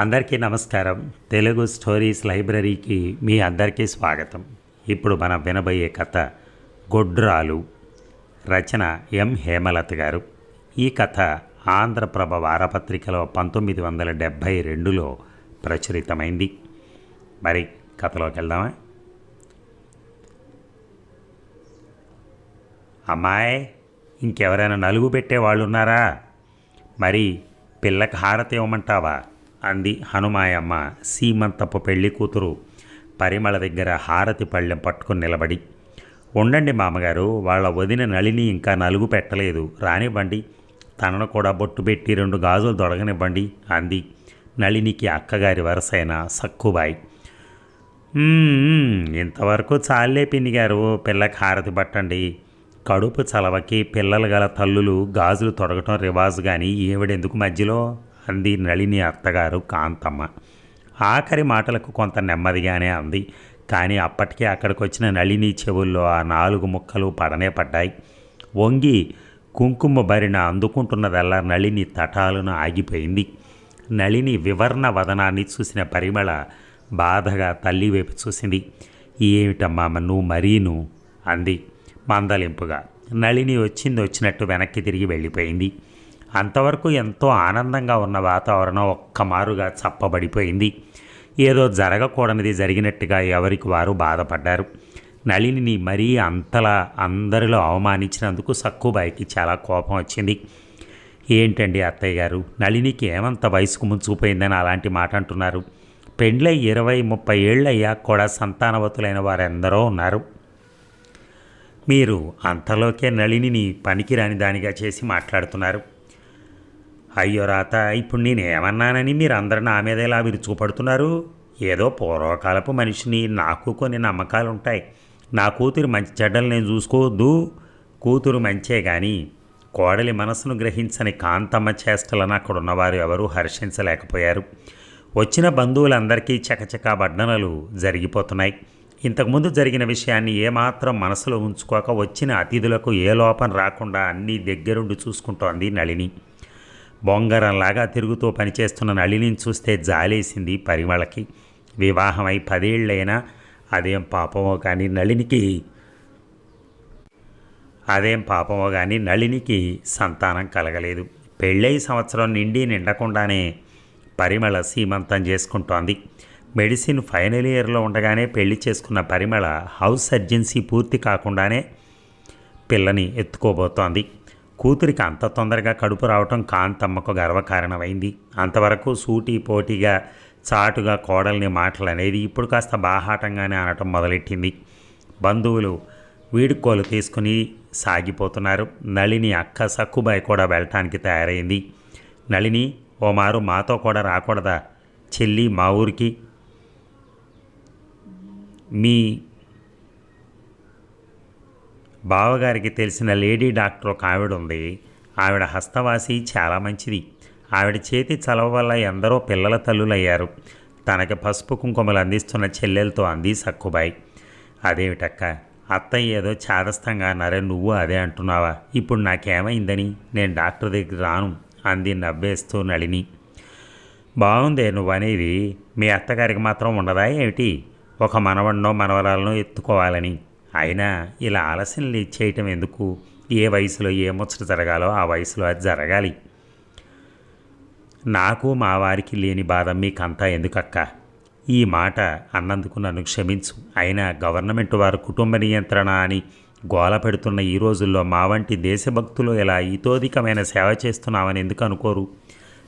అందరికీ నమస్కారం. తెలుగు స్టోరీస్ లైబ్రరీకి మీ అందరికీ స్వాగతం. ఇప్పుడు మనం వినబోయే కథ గొడ్రాలు. రచన ఎం. హేమలత గారు. ఈ కథ ఆంధ్రప్రభ వారపత్రికలో పంతొమ్మిది వందల డెబ్భై రెండులో ప్రచురితమైంది. మరి కథలోకి వెళ్దామా? అమ్మాయి ఇంకెవరైనా నలుగు పెట్టే వాళ్ళు ఉన్నారా మరి పిల్లకి హారతి ఇవ్వమంటావా? అంది హనుమాయమ్మ. సీమంతపు పెళ్ళి కూతురు. పరిమళ దగ్గర హారతి పళ్ళెం పట్టుకుని నిలబడి. ఉండండి మామగారు వాళ్ళ వదిన నళిని ఇంకా నలుగు పెట్టలేదు. రానివ్వండి. తనను కూడా బొట్టు పెట్టి రెండు గాజులు దొడగనివ్వండి అంది నళినికి అక్కగారి వరసైన సక్కుబాయి. ఇంతవరకు చాలే పిన్ని గారు పిల్లకి హారతి పట్టండి. కడుపు చలవకి పిల్లలు గల తల్లులు గాజులు తొడగటం రివాజు కానీ ఈవిడెందుకు మధ్యలో? అంది నళిని అత్తగారు కాంతమ్మ. ఆఖరి మాటలకు కొంత నెమ్మదిగానే అంది. కానీ అప్పటికే అక్కడికి వచ్చిన నళిని చెవుల్లో ఆ నాలుగు ముక్కలు పడనే పడ్డాయి. వంగి కుంకుమ బరిన అందుకుంటున్నదల్లా నళిని తటాలున ఆగిపోయింది. నళిని వివర్ణ వదనాన్ని చూసిన పరిమళ బాధగా తల్లి వైపు చూసింది. ఏమిటమ్మా నువ్వు మరీను? అంది మందలింపుగా. నళిని వచ్చింది వచ్చినట్టు వెనక్కి తిరిగి వెళ్ళిపోయింది. అంతవరకు ఎంతో ఆనందంగా ఉన్న వాతావరణం ఒక్కమారుగా చప్పబడిపోయింది. ఏదో జరగకూడనిది జరిగినట్టుగా ఎవరికి వారు బాధపడ్డారు. నళినిని మరీ అంతలా అందరిలో అవమానించినందుకు సక్కుబాయికి చాలా కోపం వచ్చింది. ఏంటండి అత్తయ్య గారు నళినికి ఏమంత వయసుకు ముంచుకుపోయిందని అలాంటి మాట అంటున్నారు? పెండ్లై ఇరవై ముప్పై ఏళ్ళు అయ్యాక కూడా సంతానవతులైన వారెందరో ఉన్నారు. మీరు అంతలోకే నళినిని పనికిరాని దానిగా చేసి మాట్లాడుతున్నారు. అయ్యో రాత ఇప్పుడు నేను ఏమన్నానని మీరు అందరూ నా మీద ఇలా విరుచుకుపడుతున్నారు? ఏదో పూర్వకాలపు మనిషిని నాకు కొన్ని నమ్మకాలు ఉంటాయి నా కూతురు మంచి చెడ్డలు నేను చూసుకోవద్దు. కూతురు మంచే కానీ కోడలి మనసును గ్రహించని కాంతమ్మ చేష్టలను అక్కడున్నవారు ఎవరూ హర్షించలేకపోయారు. వచ్చిన బంధువులందరికీ చకచకా బడ్డనలు జరిగిపోతున్నాయి. ఇంతకుముందు జరిగిన విషయాన్ని ఏమాత్రం మనసులో ఉంచుకోక వచ్చిన అతిథులకు ఏ లోపం రాకుండా అన్నీ దగ్గరుండి చూసుకుంటోంది నళిని. బొంగరంలాగా తిరుగుతూ పనిచేస్తున్న నళిని చూస్తే జాలేసింది పరిమళకి. వివాహమై పదేళ్ళైనా అదేం పాపమో కానీ నళినికి. అదేం పాపమో కానీ నళినికి సంతానం కలగలేదు. పెళ్ళై సంవత్సరం నిండి నిండకుండానే పరిమళ సీమంతం చేసుకుంటోంది. మెడిసిన్ ఫైనల్ ఇయర్లో ఉండగానే పెళ్ళి చేసుకున్న పరిమళ హౌస్ సర్జెన్సీ పూర్తి కాకుండానే పిల్లని ఎత్తుకోబోతోంది. కూతురికి అంత తొందరగా కడుపు రావటం కాంతమ్మకు గర్వకారణమైంది. అంతవరకు సూటి పోటీగా చాటుగా కోడల్ని మాటలు అనేది ఇప్పుడు కాస్త బాహాటంగానే అనటం మొదలెట్టింది. బంధువులు వీడుకోలు తీసుకుని సాగిపోతున్నారు. నళిని అక్క సక్కుబాయి కూడా వెళ్ళటానికి తయారైంది. నళిని ఓ మారు మాతో కూడా రాకూడదా? చెల్లి మా ఊరికి మీ బావగారికి తెలిసిన లేడీ డాక్టర్ ఒక ఆవిడ ఉంది ఆవిడ హస్తవాసి చాలా మంచిది. ఆవిడ చేతి చలవ వల్ల ఎందరో పిల్లల తల్లులయ్యారు. తనకి పసుపు కుంకుమలు అందిస్తున్న చెల్లెలతో అంది సక్కుబాయి. అదేమిటక్క? అత్తయ్య ఏదో చాదస్తంగా అన్నారే నువ్వు అదే అంటున్నావా? ఇప్పుడు నాకేమైందని? నేను డాక్టర్ దగ్గర రాను అంది నవ్వేస్తూ నళిని. బాగుందే నువ్వు అనేది మీ అత్తగారికి మాత్రం ఉండదా ఏమిటి? ఒక మనవడినో మనవరాలను ఎత్తుకోవాలని. అయినా ఇలా ఆలస్యం చేయటం ఎందుకు? ఏ వయసులో ఏ ముచ్చట జరగాలో ఆ వయసులో అది జరగాలి. నాకు మా వారికి లేని బాధ మీకంతా ఎందుకక్క? ఈ మాట అన్నందుకు నన్ను క్షమించు. అయినా గవర్నమెంట్ వారు కుటుంబ నియంత్రణ అని గోల పెడుతున్న ఈ రోజుల్లో మా వంటి దేశభక్తులు ఇలా ఇతోధికమైన సేవ చేస్తున్నామని ఎందుకు అనుకోరు?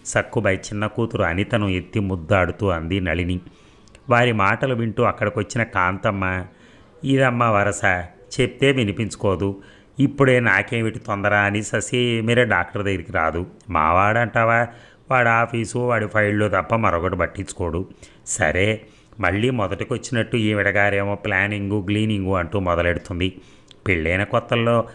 సక్కుబై చిన్న కూతురు అనితను ఎత్తి ముద్దాడుతూ అంది నళిని. వారి మాటలు వింటూ అక్కడికొచ్చిన కాంతమ్మ ఇదమ్మా వరస. చెప్తే వినిపించుకోదు. ఇప్పుడే నాకేమిటి తొందర అని శశి మీరే డాక్టర్ దగ్గరికి రాదు. మావాడంటావా? వాడి ఆఫీసు వాడి ఫైళ్ళు తప్ప మరొకటి పట్టించుకోడు. సరే మళ్ళీ మొదటికి వచ్చినట్టు ఈవిడగారేమో ప్లానింగు గ్లీనింగు అంటూ మొదలెడుతుంది. పెళ్ళైన కొత్తల్లో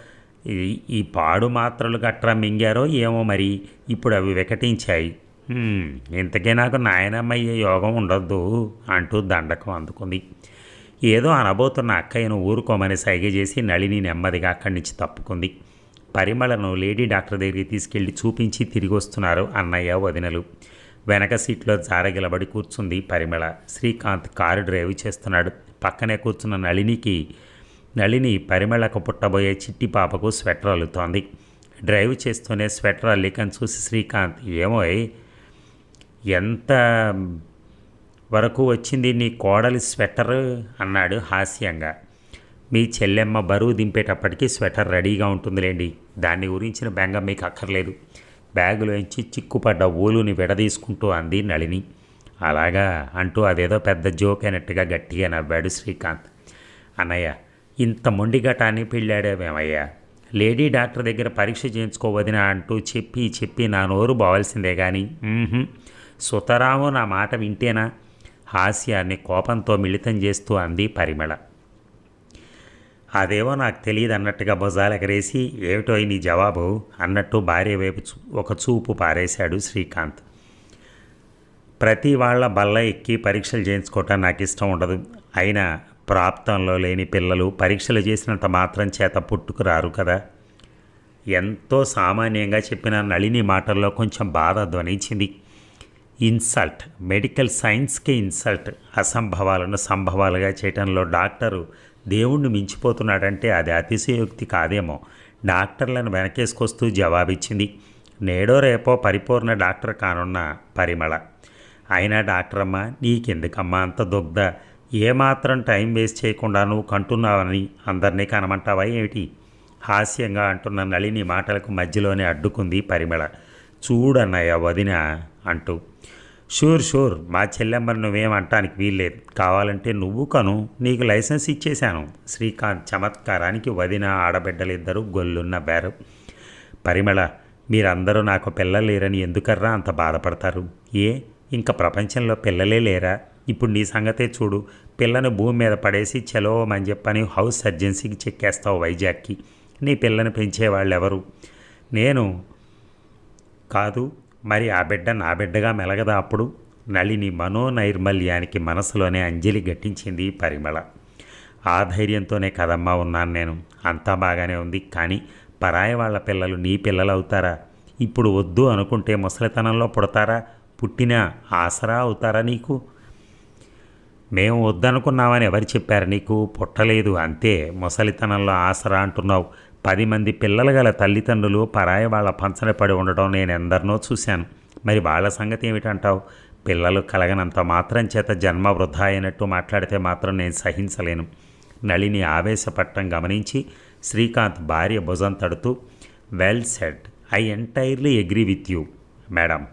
ఈ- ఈ పాడు మాత్రలు గట్రా మింగారో ఏమో మరి. ఇప్పుడు అవి వికటించాయి. ఇంతకే ఇంతకీ నాకు నాయనమ్మయ్యే యోగం ఉండొద్దు అంటూ దండకం అందుకుంది. ఏదో అనబోతున్న అక్కయ్యను ఊరుకోమని సైగ చేసి నళిని నెమ్మదిగా అక్కడి నుంచి తప్పుకుంది. పరిమళను లేడీ డాక్టర్ దగ్గరికి తీసుకెళ్ళి చూపించి తిరిగి వస్తున్నారు అన్నయ్య వదినలు. వెనక సీట్లో జారగిలబడి కూర్చుంది పరిమళ. శ్రీకాంత్ కారు డ్రైవ్ చేస్తున్నాడు. పక్కనే కూర్చున్న నళినికి నళిని పరిమళకు పుట్టబోయే చిట్టి పాపకు స్వెటర్ అల్లుతోంది. డ్రైవ్ చేస్తూనే స్వెటర్ అల్లికని చూసి శ్రీకాంత్ ఏమో ఎంత వరకు వచ్చింది నీ కోడలి స్వెటర్ అన్నాడు హాస్యంగా. మీ చెల్లెమ్మ బరువు దింపేటప్పటికి స్వెటర్ రెడీగా ఉంటుందిలేండి. దాన్ని గురించిన బెంగ మీకు అక్కర్లేదు. బ్యాగులోంచి చిక్కుపడ్డ ఊలుని విడదీసుకుంటూ అంది నళిని. అలాగా? అంటూ అదేదో పెద్ద జోక్ అయినట్టుగా గట్టిగా నవ్వాడు శ్రీకాంత్. అన్నయ్య ఇంత మొండిగటాన్ని పెళ్ళాడేమేమయ్యా లేడీ డాక్టర్ దగ్గర పరీక్ష చేయించుకోవదినా అంటూ చెప్పి చెప్పి నా నోరు బావాల్సిందే కానీ సుతరాము నా మాట వింటేనా? హాస్యాన్ని కోపంతో మిళితం చేస్తూ అంది పరిమళ. అదేవో నాకు తెలియదు అన్నట్టుగా భుజాలు ఎగరేసి ఏమిటో నీ జవాబు అన్నట్టు భార్య వైపు ఒక చూపు పారేశాడు శ్రీకాంత్. ప్రతి వాళ్ళ బల్ల ఎక్కి పరీక్షలు చేయించుకోవటం నాకు ఇష్టం ఉండదు. అయినా ప్రాప్తంలో లేని పిల్లలు పరీక్షలు చేసినంత మాత్రం చేత పుట్టుకురారు కదా. ఎంతో సామాన్యంగా చెప్పిన నళిని మాటల్లో కొంచెం బాధ ధ్వనించింది. ఇన్సల్ట్ మెడికల్ సైన్స్కి ఇన్సల్ట్ అసంభవాలను సంభవాలుగా చేయటంలో డాక్టరు దేవుణ్ణి మించిపోతున్నాడంటే అది అతిశయోక్తి కాదేమో. డాక్టర్లను వెనకేసుకొస్తూ జవాబిచ్చింది నేడో రేపో పరిపూర్ణ డాక్టర్ కానున్న పరిమళ. అయినా డాక్టర్ నీకెందుకమ్మా అంత దుగ్ధ? ఏమాత్రం టైం వేస్ట్ చేయకుండా నువ్వు కంటున్నావని అందరినీ కనమంటావా ఏమిటి? హాస్యంగా అంటున్న నళిని మాటలకు మధ్యలోనే అడ్డుకుంది పరిమళ. చూడన్నయ్య వదిన అంటూ షూర్ షూర్. మా చెల్లెమ్మని నువ్వేం అంటానికి వీల్లేదు. కావాలంటే నువ్వు కను. నీకు లైసెన్స్ ఇచ్చేశాను. శ్రీకాంత్ చమత్కారానికి వదిన ఆడబిడ్డలిద్దరూ గొల్లున్న బేరు. పరిమళ మీరందరూ నాకు పిల్లలు లేరని ఎందుకర్రా అంత బాధపడతారు? ఏ? ఇంకా ప్రపంచంలో పిల్లలే లేరా? ఇప్పుడు నీ సంగతే చూడు. పిల్లను భూమి మీద పడేసి చలోమని చెప్పని హౌస్ సర్జెన్సీకి చెక్కేస్తావు వైజాగ్కి. నీ పిల్లని పెంచేవాళ్ళెవరు? నేను? కాదు. మరి ఆ బిడ్డ నా బిడ్డగా మెలగదా అప్పుడు? నళిని మనోనైర్మల్యానికి మనసులోనే అంజలి గట్టించింది పరిమళ. ఆ ధైర్యంతోనే కదమ్మా ఉన్నాను నేను. అంతా బాగానే ఉంది. కానీ పరాయి వాళ్ళ పిల్లలు నీ పిల్లలు అవుతారా ఇప్పుడు వద్దు అనుకుంటే ముసలితనంలో పుడతారా? పుట్టినా ఆసరా అవుతారా నీకు? మేము వద్దనుకున్నామని ఎవరు చెప్పారు నీకు? పుట్టలేదు. అంతే. ముసలితనంలో ఆసరా అంటున్నావు. పది మంది పిల్లలు గల తల్లిదండ్రులు పరాయి వాళ్ళ పంచన పడి ఉండడం నేను ఎందరినో చూశాను. మరి వాళ్ళ సంగతి ఏమిటంటావు? పిల్లలు కలగనంత మాత్రం చేత జన్మ వృధా అయినట్టు మాట్లాడితే మాత్రం నేను సహించలేను. నళిని ఆవేశపట్టం గమనించి శ్రీకాంత్ భార్య భుజం తడుతూ well said I entirely agree with you madam.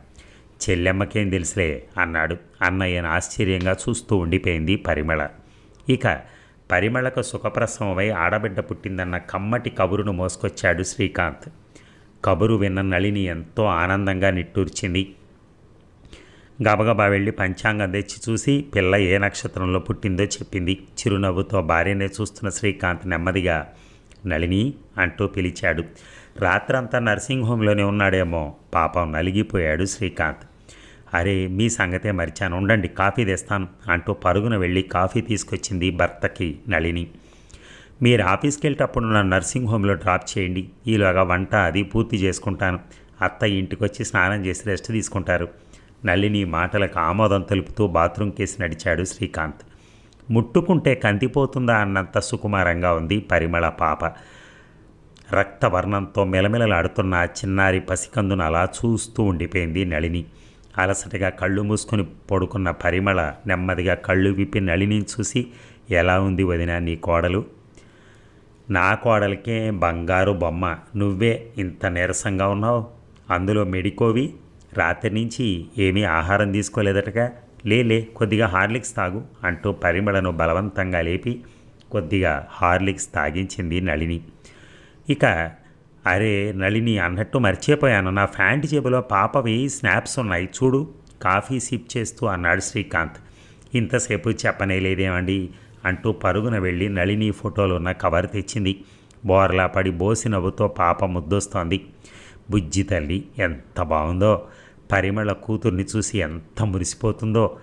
చెల్లెమ్మకేం తెలుసులే అన్నాడు. అన్నయ్యను ఆశ్చర్యంగా చూస్తూ ఉండిపోయింది పరిమళ. ఇక పరిమళకు సుఖప్రసవమై ఆడబిడ్డ పుట్టిందన్న కమ్మటి కబురును మోసుకొచ్చాడు శ్రీకాంత్. కబురు విన్న నళిని ఎంతో ఆనందంగా నిట్టూర్చింది. గబగబా వెళ్ళి పంచాంగం తెచ్చి చూసి పిల్ల ఏ నక్షత్రంలో పుట్టిందో చెప్పింది. చిరునవ్వుతో భార్యనే చూస్తున్న శ్రీకాంత్ నెమ్మదిగా నళిని అంటూ పిలిచాడు. రాత్రంతా నర్సింగ్ హోమ్లోనే ఉన్నాడేమో పాపం నలిగిపోయాడు శ్రీకాంత్. అరే మీ సంగతే మరిచాను. ఉండండి కాఫీ తెస్తాను అంటూ పరుగున వెళ్ళి కాఫీ తీసుకొచ్చింది భర్తకి నళిని. మీరు ఆఫీస్కి వెళ్ళేటప్పుడు నన్ను నర్సింగ్ హోమ్లో డ్రాప్ చేయండి. ఈలోగా వంట అది పూర్తి చేసుకుంటాను. అత్త ఇంటికి వచ్చి స్నానం చేసి రెస్ట్ తీసుకుంటారు. నళిని మాటలకు ఆమోదం తెలుపుతూ బాత్రూమ్ కేసి నడిచాడు శ్రీకాంత్. ముట్టుకుంటే కందిపోతుందా అన్నంత సుకుమారంగా ఉంది పరిమళ పాప. రక్తవర్ణంతో మెలమెలలాడుతున్న చిన్నారి పసికందును అలా చూస్తూ ఉండిపోయింది నళిని. అలసటగా కళ్ళు మూసుకొని పడుకున్న పరిమళ నెమ్మదిగా కళ్ళు విప్పి నళిని చూసి ఎలా ఉంది వదిన నీ కోడలు? నా కోడలికే బంగారు బొమ్మ. నువ్వే ఇంత నీరసంగా ఉన్నావు. అందులో మెడికోవి రాత్రి నుంచి ఏమీ ఆహారం తీసుకోలేదటగా. లేలే కొద్దిగా హార్లిక్స్ తాగు అంటూ పరిమళను బలవంతంగా లేపి కొద్దిగా హార్లిక్స్ తాగించింది నళిని. ఇక అరే నళిని అన్నట్టు మర్చిపోయాను. నా ఫ్యాంట్ జేబులో పాపవి స్నాప్స్ ఉన్నాయి. చూడు కాఫీ సిప్ చేస్తూ అన్నాడు శ్రీకాంత్. ఇంతసేపు చెప్పనే లేదేమండి? అంటూ పరుగున వెళ్ళి నళిని ఫోటోలు ఉన్న కవర్ తెచ్చింది. బోర్లా పడి బోసి నవ్వుతో పాప ముద్దొస్తోంది. బుజ్జి తల్లి ఎంత బాగుందో. పరిమళ కూతుర్ని చూసి ఎంత మురిసిపోతుందో.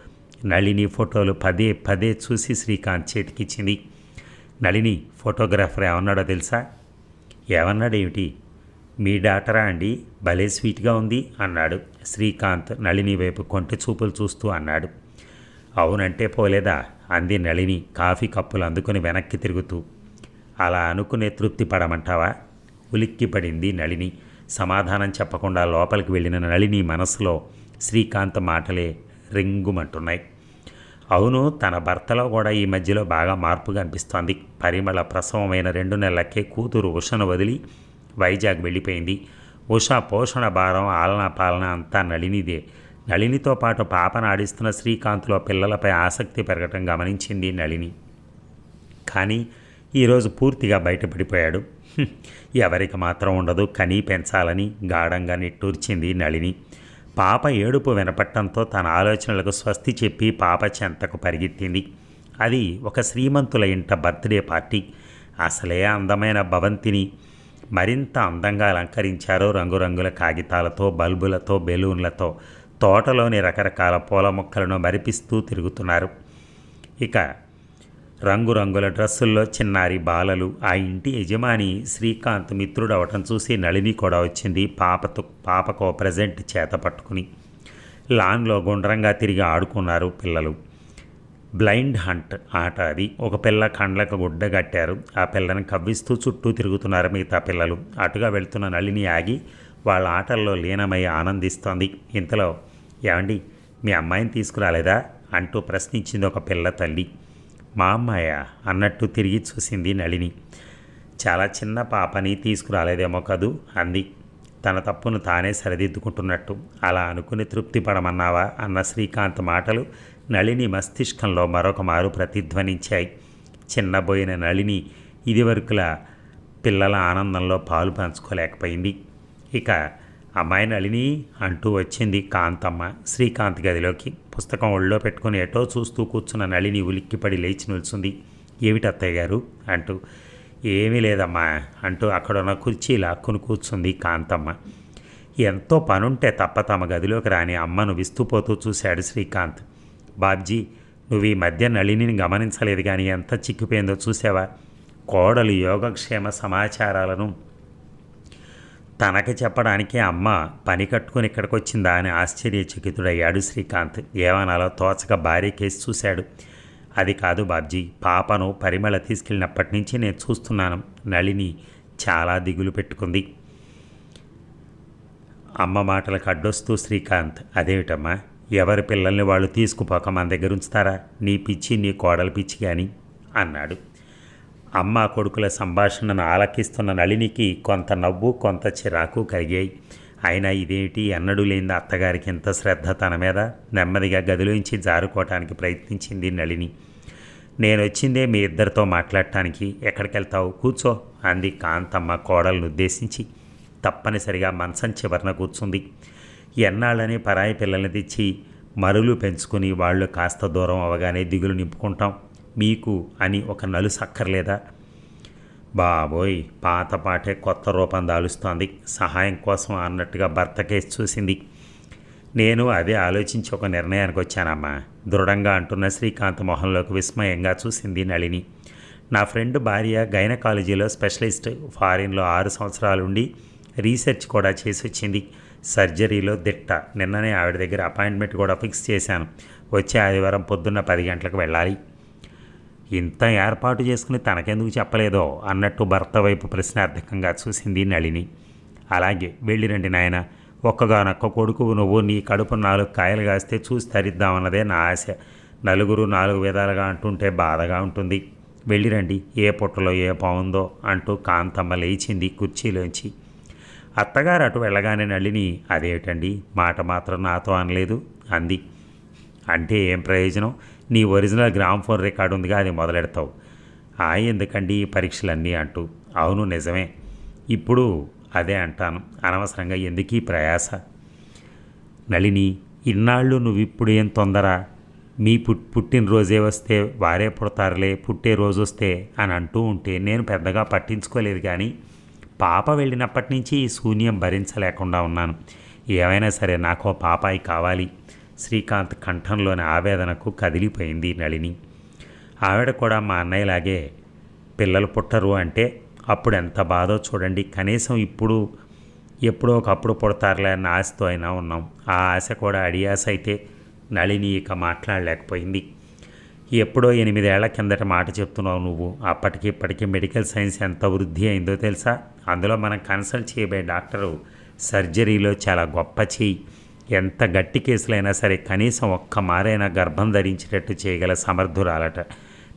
నళిని ఫోటోలు పదే పదే చూసి శ్రీకాంత్ చేతికిచ్చింది. నళిని ఫోటోగ్రాఫర్ ఏమన్నాడో తెలుసా? ఏమన్నాడేమిటి? మీ డాటరా అండి భలే స్వీట్గా ఉంది అన్నాడు. శ్రీకాంత్ నళిని వైపు కొంటి చూపులు చూస్తూ అన్నాడు. అవునంటే పోలేదా? అంది నళిని కాఫీ కప్పులు అందుకుని వెనక్కి తిరుగుతూ. అలా అనుకునే తృప్తి పడమంటావా? ఉలిక్కి పడింది నళిని. సమాధానం చెప్పకుండా లోపలికి వెళ్ళిన నళిని మనసులో శ్రీకాంత్ మాటలే రింగుమంటున్నాయి. అవును తన భర్తలో కూడా ఈ మధ్యలో బాగా మార్పు కనిపిస్తోంది పరిమళ ప్రసవమైన రెండు నెలలకే కూతురు ఉషను వదిలి వైజాగ్ వెళ్ళిపోయింది. ఉష పోషణ భారం ఆలనా పాలన అంతా నళినిదే. నళినితో పాటు పాపను ఆడిస్తున్న శ్రీకాంత్లో పిల్లలపై ఆసక్తి పెరగటం గమనించింది నళిని. కానీ ఈరోజు పూర్తిగా బయటపడిపోయాడు. ఎవరికి మాత్రం ఉండదు కనీ పెంచాలని గాఢంగా నిట్టూర్చింది నళిని. పాప ఏడుపు వినపట్టంతో తన ఆలోచనలకు స్వస్తి చెప్పి పాప చెంతకు పరిగెత్తింది. అది ఒక శ్రీమంతుల ఇంట బర్త్డే పార్టీ. అసలే అందమైన భవంతిని. మరింత అందంగా అలంకరించారు రంగురంగుల కాగితాలతో బల్బులతో బెలూన్లతో తోటలోని రకరకాల పూల మొక్కలను మరిపిస్తూ తిరుగుతున్నారు. ఇక రంగురంగుల డ్రెస్సుల్లో చిన్నారి బాలలు ఆ ఇంటి యజమాని శ్రీకాంత్ మిత్రుడు అవటం చూసి నళిని కూడా వచ్చింది పాపతో పాపకు ప్రజెంట్ చేత పట్టుకుని. లాన్లో గుండ్రంగా తిరిగి ఆడుకున్నారు పిల్లలు. బ్లైండ్ హంట్ ఆట అది. ఒక పిల్ల కండ్లకు గుడ్డ కట్టారు. ఆ పిల్లని కవ్విస్తూ చుట్టూ తిరుగుతున్నారు మిగతా పిల్లలు. అటుగా వెళ్తున్న నళిని ఆగి వాళ్ళ ఆటల్లో లీనమై ఆనందిస్తోంది. ఇంతలో ఏమండి మీ అమ్మాయిని తీసుకురాలేదా? అంటూ ప్రశ్నించింది ఒక పిల్ల తల్లి. మా అమ్మాయ అన్నట్టు తిరిగి చూసింది నళిని. చాలా చిన్న పాపని తీసుకురాలేదేమో కదూ అంది. తన తప్పును తానే సరిదిద్దుకుంటున్నట్టు. అలా అనుకుని తృప్తి పడమన్నావా అన్న శ్రీకాంత్ మాటలు నళిని మస్తిష్కంలో మరొక మారు ప్రతిధ్వనించాయి. చిన్నబోయిన నళిని ఇదివరకులా పిల్లల ఆనందంలో పాలు పంచుకోలేకపోయింది. ఇక అమ్మాయి నళిని అంటూ వచ్చింది కాంతమ్మ శ్రీకాంత్ గదిలోకి. పుస్తకం ఒళ్ళో పెట్టుకుని ఎటో చూస్తూ కూర్చున్న నళిని ఉలిక్కిపడి లేచి నిల్చుంది. ఏమిటి అత్తయ్య గారు? అంటూ ఏమీ లేదమ్మా అంటూ అక్కడున్న కుర్చీ లాక్కుని కూర్చుంది కాంతమ్మ. ఎంతో పనుంటే తప్ప తమ గదిలోకి రాని అమ్మను విస్తుపోతూ చూశాడు శ్రీకాంత్. బాబ్జీ నువ్వు ఈ మధ్య నళినిని గమనించలేదు కానీ ఎంత చిక్కిపోయిందో చూసావా కోడలు యోగక్షేమ సమాచారాలను తనకి చెప్పడానికి అమ్మ పని కట్టుకుని ఇక్కడికి వచ్చిందా అని ఆశ్చర్యచకితుడయ్యాడు శ్రీకాంత్. ఏమనాలో తోచక భార్య కేసు చూశాడు. అది కాదు బాబ్జీ పాపను పరిమళ తీసుకెళ్ళినప్పటి నుంచి నేను చూస్తున్నాను. నళిని చాలా దిగులు పెట్టుకుంది. అమ్మ మాటలకు అడ్డొస్తూ శ్రీకాంత్ అదేమిటమ్మా? ఎవరి పిల్లల్ని వాళ్ళు తీసుకుపోక మన దగ్గర ఉంచుతారా నీ పిచ్చి నీ కోడల పిచ్చి కానీ అన్నాడు. అమ్మ కొడుకుల సంభాషణను ఆలకిస్తున్న నళినికి కొంత నవ్వు కొంత చిరాకు కలిగాయి. అయినా ఇదేమిటి? ఎన్నడూ లేని అత్తగారికి ఇంత శ్రద్ధ తన మీద? నెమ్మదిగా గదిలోంచి జారుకోవటానికి ప్రయత్నించింది నళిని. నేను వచ్చిందే మీ ఇద్దరితో మాట్లాడటానికి. ఎక్కడికి వెళ్తావు కూర్చో అంది కాంతమ్మ కోడలను ఉద్దేశించి. తప్పనిసరిగా మంచం చివరన కూర్చుంది. ఎన్నాళ్ళని పరాయి పిల్లల్ని తెచ్చి మరులు పెంచుకుని వాళ్ళు కాస్త దూరం అవగానే దిగులు నింపుకుంటాం. మీకు అని ఒక నలుసు అక్కర్లేదా బాబోయ్ పాత పాటే కొత్త రూపం దాలుస్తోంది. సహాయం కోసం అన్నట్టుగా భర్త కేసు చూసింది. నేను అదే ఆలోచించి ఒక నిర్ణయానికి వచ్చానమ్మా. దృఢంగా అంటున్న శ్రీకాంత్ మొహంలోకి విస్మయంగా చూసింది నళిని. నా ఫ్రెండ్ భార్య గైనకాలజీలో స్పెషలిస్ట్. ఫారిన్లో ఆరు సంవత్సరాలుండి రీసెర్చ్ కూడా చేసి వచ్చింది సర్జరీలో దిట్ట. నిన్ననే ఆవిడ దగ్గర అపాయింట్మెంట్ కూడా ఫిక్స్ చేశాను. వచ్చే ఆదివారం పొద్దున్న పది గంటలకు వెళ్ళాలి. ఇంత ఏర్పాటు చేసుకుని తనకెందుకు చెప్పలేదో అన్నట్టు భర్త వైపు ప్రశ్నార్థకంగా చూసింది నళిని. అలాగే వెళ్ళిరండి నాయన ఒక్కగానొక్క కొడుకు నువ్వు నీ కడుపు నాలుగు కాయలు కాస్తే చూసి తరిద్దామన్నదే నా ఆశ. నలుగురు నాలుగు విధాలుగా అంటుంటే బాధగా ఉంటుంది. వెళ్ళిరండి ఏ పుట్టలో ఏ పావుందో అంటూ కాంతమ్మ లేచింది కుర్చీలోంచి. అత్తగారు అటు వెళ్ళగానే నళిని అదేమిటండి? మాట మాత్రం నాతో అనలేదు? అంది. అంటే ఏం ప్రయోజనం? నీ ఒరిజినల్ గ్రామ్ ఫోన్ రికార్డు ఉందిగా అది మొదలెడతావు. ఆ ఎందుకండి ఈ పరీక్షలన్నీ అంటూ? అవును నిజమే. ఇప్పుడు అదే అంటాను. అనవసరంగా ఎందుకీ ప్రయాస? నళిని ఇన్నాళ్ళు నువ్వు ఇప్పుడు ఏం తొందర? మీ పుట్ పుట్టినరోజే వస్తే వారే పుడతారులే పుట్టే రోజు వస్తే అని అంటూ ఉంటే నేను పెద్దగా పట్టించుకోలేదు కానీ పాప వెళ్ళినప్పటి నుంచి ఈ శూన్యం భరించలేకుండా ఉన్నాను. ఏమైనా సరే నాకో పాపాయి కావాలి. శ్రీకాంత్ కంఠంలోని ఆవేదనకు కదిలిపోయింది నళిని. ఆవిడ కూడా మా అన్నయ్యలాగే పిల్లలు పుట్టరు అంటే అప్పుడు ఎంత బాధో చూడండి కనీసం ఇప్పుడు ఎప్పుడో ఒకప్పుడు పుడతారులే అన్న ఆశతో అయినా ఉన్నాం. ఆ ఆశ కూడా అడియాస అయితే నళిని ఇక మాట్లాడలేకపోయింది. ఎప్పుడో ఎనిమిదేళ్ళ కిందట మాట చెప్తున్నావు నువ్వు. అప్పటికి ఇప్పటికీ మెడికల్ సైన్స్ ఎంత వృద్ధి అయిందో తెలుసా? అందులో మనం కన్సల్ట్ చేయబోయే డాక్టరు సర్జరీలో చాలా గొప్ప చేయి. ఎంత గట్టి కేసులైనా సరే కనీసం ఒక్క మారైనా గర్భం ధరించేటట్టు చేయగల సమర్థురాలట.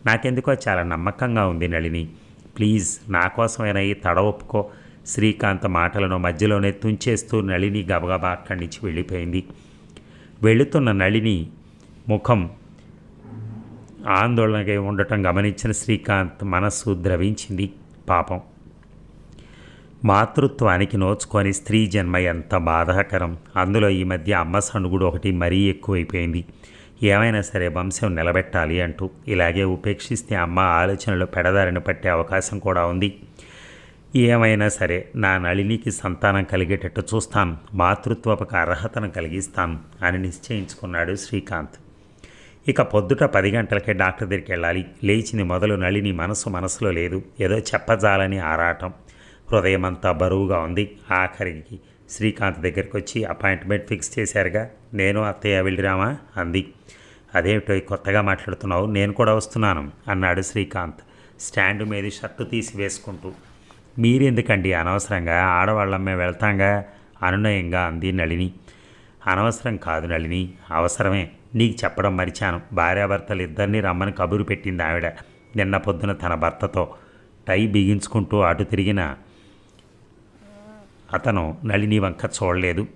నాకెందుకో చాలా నమ్మకంగా ఉంది నళిని. ప్లీజ్ నా కోసమైనా ఈ తడ ఒప్పుకో. శ్రీకాంత్ మాటలను మధ్యలోనే తుంచేస్తూ నళిని గబగబా అక్కడి నుంచి వెళ్ళిపోయింది. వెళుతున్న నళిని ముఖం ఆందోళనగా ఉండటం గమనించిన శ్రీకాంత్ మనస్సు ద్రవించింది. పాపం. మాతృత్వానికి నోచుకొని స్త్రీ జన్మ ఎంత బాధాకరం. అందులో ఈ మధ్య అమ్మ సణుగుడు ఒకటి మరీ ఎక్కువైపోయింది. ఏమైనా సరే వంశం నిలబెట్టాలి అంటూ ఇలాగే ఉపేక్షిస్తే అమ్మ ఆలోచనలు పెడదారిని పట్టే అవకాశం కూడా ఉంది. ఏమైనా సరే నా నళినికి సంతానం కలిగేటట్టు చూస్తాను మాతృత్వపు అర్హతను కలిగిస్తాను అని నిశ్చయించుకున్నాడు శ్రీకాంత్. ఇక పొద్దుట పది గంటలకే డాక్టర్ దగ్గరికి వెళ్ళాలి. లేచింది మొదలు నళిని మనసు మనసులో లేదు. ఏదో చెప్పజాలని ఆరాటం. హృదయమంతా బరువుగా ఉంది. ఆఖరికి శ్రీకాంత్ దగ్గరికి వచ్చి అపాయింట్మెంట్ ఫిక్స్ చేశారుగా. నేను అత్తయ్య వెళ్ళిరామా? అంది. అదేమిటో కొత్తగా మాట్లాడుతున్నావు. నేను కూడా వస్తున్నాను అన్నాడు శ్రీకాంత్ స్టాండ్ మీద షర్టు తీసి వేసుకుంటూ. మీరెందుకండి? అనవసరంగా? ఆడవాళ్ళమ్మే వెళ్తాంగా? అనునయంగా అంది నళిని. అనవసరం కాదు నళిని. అవసరమే. నీకు చెప్పడం మరిచాను. భార్యాభర్తలు ఇద్దరిని రమ్మని కబురు పెట్టింది ఆవిడ నిన్న పొద్దున తన భర్తతో టై బిగించుకుంటూ అటు తిరిగిన అతను నళిని వంక చూడలేదు.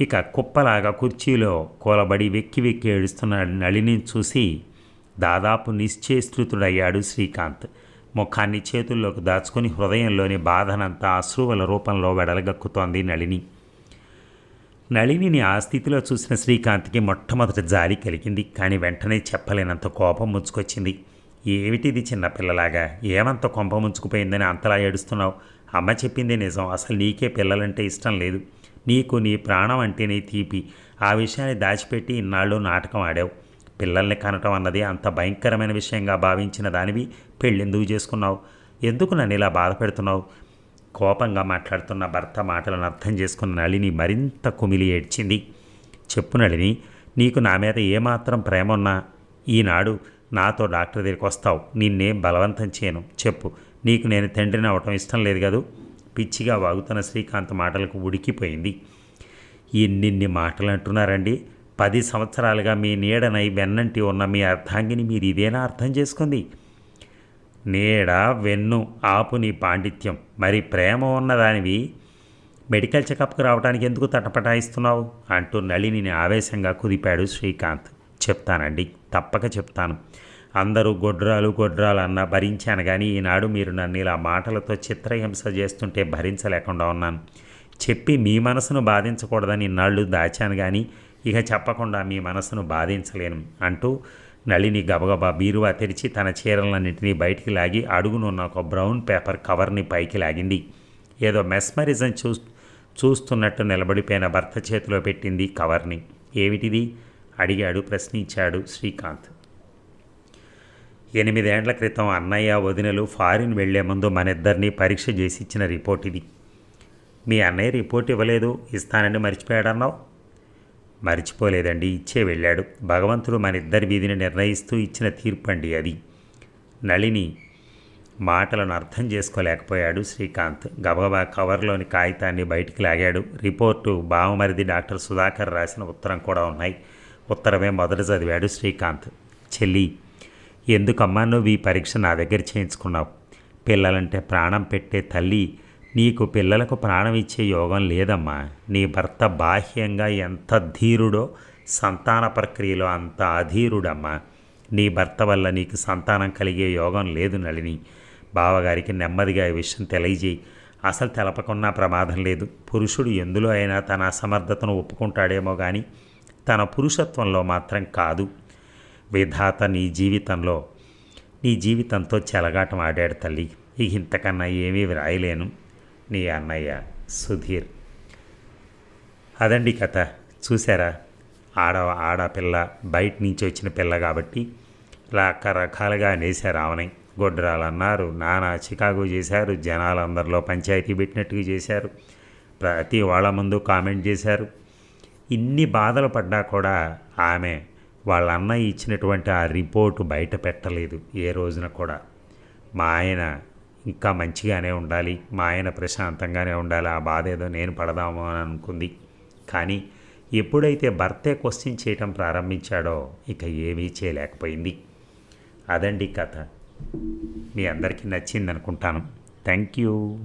ఇక కుప్పలాగా కుర్చీలో కూలబడి వెక్కి వెక్కి ఏడుస్తున్న నళిని చూసి దాదాపు నిశ్చేస్తుడయ్యాడు శ్రీకాంత్. ముఖాన్ని చేతుల్లోకి దాచుకుని హృదయంలోని బాధనంతా అశ్రువుల రూపంలో వెడలగక్కుతోంది నళిని. నళినిని ఆ స్థితిలో చూసిన శ్రీకాంత్కి మొట్టమొదటి జాలి కలిగింది కానీ వెంటనే చెప్పలేనంత కోపం ముంచుకొచ్చింది. ఏమిటిది చిన్నపిల్లలాగా? ఏమంత కొంప ముంచుకుపోయిందని అంతలా ఏడుస్తున్నావు? అమ్మ చెప్పింది నిజం. అసలు నీకే పిల్లలంటే ఇష్టం లేదు. నీకు నీ ప్రాణం అంటేనే తీపి. ఆ విషయాన్ని దాచిపెట్టి ఇన్నాళ్ళు నాటకం ఆడావు. పిల్లల్ని కనటం అన్నది అంత భయంకరమైన విషయంగా భావించిన దానివి పెళ్ళెందుకు చేసుకున్నావు? ఎందుకు నన్ను ఇలా బాధపెడుతున్నావు కోపంగా మాట్లాడుతున్న భర్త మాటలను అర్థం చేసుకున్న నళిని మరింత కుమిలి ఏడ్చింది. చెప్పు నళిని నీకు నా మీద ఏమాత్రం ప్రేమ ఉన్నా? ఈనాడు నాతో డాక్టర్ దగ్గరికి వస్తావు నిన్నేం బలవంతం చేయను. చెప్పు. నీకు నేను తండ్రిని అవటం ఇష్టం లేదు కదూ. పిచ్చిగా వాగుతున్న శ్రీకాంత్ మాటలకు ఉడికిపోయింది. ఎన్నిన్ని మాటలు అంటున్నారండి. పది సంవత్సరాలుగా మీ నీడనై వెన్నంటి ఉన్న మీ అర్థాంగిని మీరు ఇదేనా అర్థం చేసుకుంది? నీడ వెన్ను ఆపు నీ పాండిత్యం. మరి ప్రేమ ఉన్నదానివి మెడికల్ చెకప్కి రావడానికి ఎందుకు తటపటాయిస్తున్నావు? అంటూ నళినిని ఆవేశంగా కుదిపాడు శ్రీకాంత్. చెప్తానండి. తప్పక చెప్తాను. అందరూ గొడ్రాలు గొడ్రాలు అన్న భరించాను కానీ ఈనాడు మీరు నన్ను ఇలా మాటలతో చిత్రహింస చేస్తుంటే భరించలేకుండా ఉన్నాను. చెప్పి మీ మనసును బాధించకూడదని ఇన్నాళ్ళు దాచాను కానీ ఇక చెప్పకుండా మీ మనసును బాధించలేను అంటూ నళిని గబగబా బీరువా తెరిచి తన చీరలన్నింటినీ బయటికి లాగి అడుగునున్న ఒక బ్రౌన్ పేపర్ కవర్ని పైకి లాగింది. ఏదో మెస్మరిజం చూ చూస్తున్నట్టు నిలబడిపోయిన భర్త చేతిలో పెట్టింది కవర్ని. ఏమిటిది? అడిగాడు ప్రశ్నించాడు శ్రీకాంత్. ఎనిమిదేండ్ల క్రితం అన్నయ్య వదినలు ఫారిన్ వెళ్ళే ముందు మనిద్దరినీ పరీక్ష చేసి ఇచ్చిన రిపోర్ట్ ఇది. మీ అన్నయ్య రిపోర్ట్ ఇవ్వలేదు ఇస్తానని మర్చిపోయాడన్నావు? మర్చిపోలేదండి ఇచ్చే వెళ్ళాడు. భగవంతుడు మన ఇద్దరి వీధిని నిర్ణయిస్తూ ఇచ్చిన తీర్పు అండి అది. నళిని మాటలను అర్థం చేసుకోలేకపోయాడు శ్రీకాంత్. గబగబా కవర్లోని కాగితాన్ని బయటికి లాగాడు. రిపోర్టు బావమరిది డాక్టర్ సుధాకర్ రాసిన ఉత్తరం కూడా ఉన్నాయి. ఉత్తరమే మొదట చదివాడు శ్రీకాంత్. చెల్లి ఎందుకమ్మా నువ్వు ఈ పరీక్ష నా దగ్గర చేయించుకున్నావు? పిల్లలంటే ప్రాణం పెట్టే తల్లి నీకు పిల్లలకు ప్రాణం ఇచ్చే యోగం లేదమ్మా. నీ భర్త బాహ్యంగా ఎంత ధీరుడో సంతాన ప్రక్రియలో అంత అధీరుడమ్మా. నీ భర్త వల్ల నీకు సంతానం కలిగే యోగం లేదు నళిని. బావగారికి నెమ్మదిగా ఈ విషయం తెలియజేయి. అసలు తెలపకున్నా ప్రమాదం లేదు. పురుషుడు ఎందులో అయినా తన అసమర్థతను ఒప్పుకుంటాడేమో కానీ తన పురుషత్వంలో మాత్రం కాదు. విధాత నీ జీవితంలో నీ జీవితంతో చెలగాటం ఆడాడు తల్లి. ఇక ఇంతకన్నా ఏమీ వ్రాయలేను నీ అన్నయ్య సుధీర్. అదండి కథ. చూసారా ఆడ ఆడపిల్ల బయట నుంచి వచ్చిన పిల్ల కాబట్టి రకరకాలుగా అనేసారు ఆమెని. గొడ్రాలు అన్నారు నానా చికాగో చేశారు జనాలందరిలో పంచాయతీ పెట్టినట్టుగా చేశారు. ప్రతి వాళ్ళ ముందు కామెంట్ చేశారు. ఇన్ని బాధలు పడ్డా కూడా ఆమె వాళ్ళ అన్నయ్య ఇచ్చినటువంటి ఆ రిపోర్టు బయట పెట్టలేదు ఏ రోజున కూడా. మా ఆయన ఇంకా మంచిగానే ఉండాలి మా ఆయన ప్రశాంతంగానే ఉండాలి ఆ బాధ ఏదో నేను పడదాము అని అనుకుంది. కానీ ఎప్పుడైతే భర్తే క్వశ్చన్ చేయటం ప్రారంభించాడో ఇక ఏమీ చేయలేకపోయింది. అదండి కథ. మీ అందరికీ నచ్చింది అనుకుంటాను థ్యాంక్ యూ.